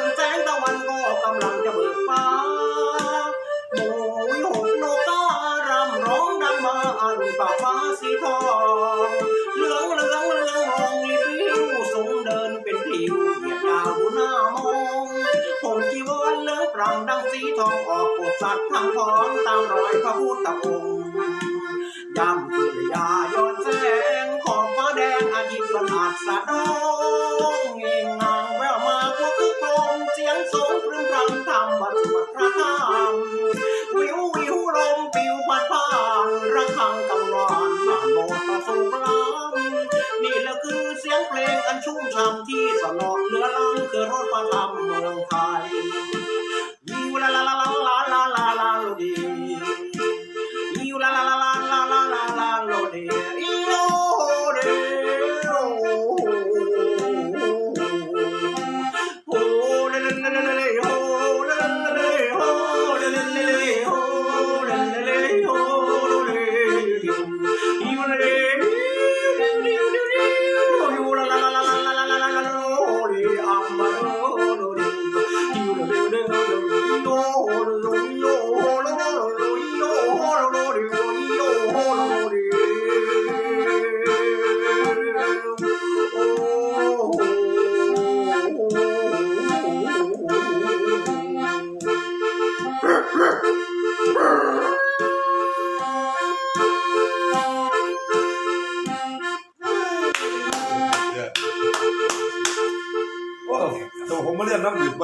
นแสงตะวันก็กำลังจะเบิกฟ้าโมยหงนกการำร้องดังมาอันป่าฟ้าสีทองเหลืองเหลืองเหลืองมองลิบลิ้วสงเดินเป็นผิวเหยียดดาวหน้ามองผมจีวรเหลืองปรำดังสีทองออกปวดสัตว์ทางท้องตามรอยพระพุทธองค์ย่ำคืนยายอดแสงของฟ้าแดงอาทิตย์ลนอาจสะดอง งกังวานนานโมตสูงล้ำนี่แหละคือเสียงเพลงอันชุ่มฉ่ำที่สนองเนื้อร้องคือรถประทับ 我们俩那么有。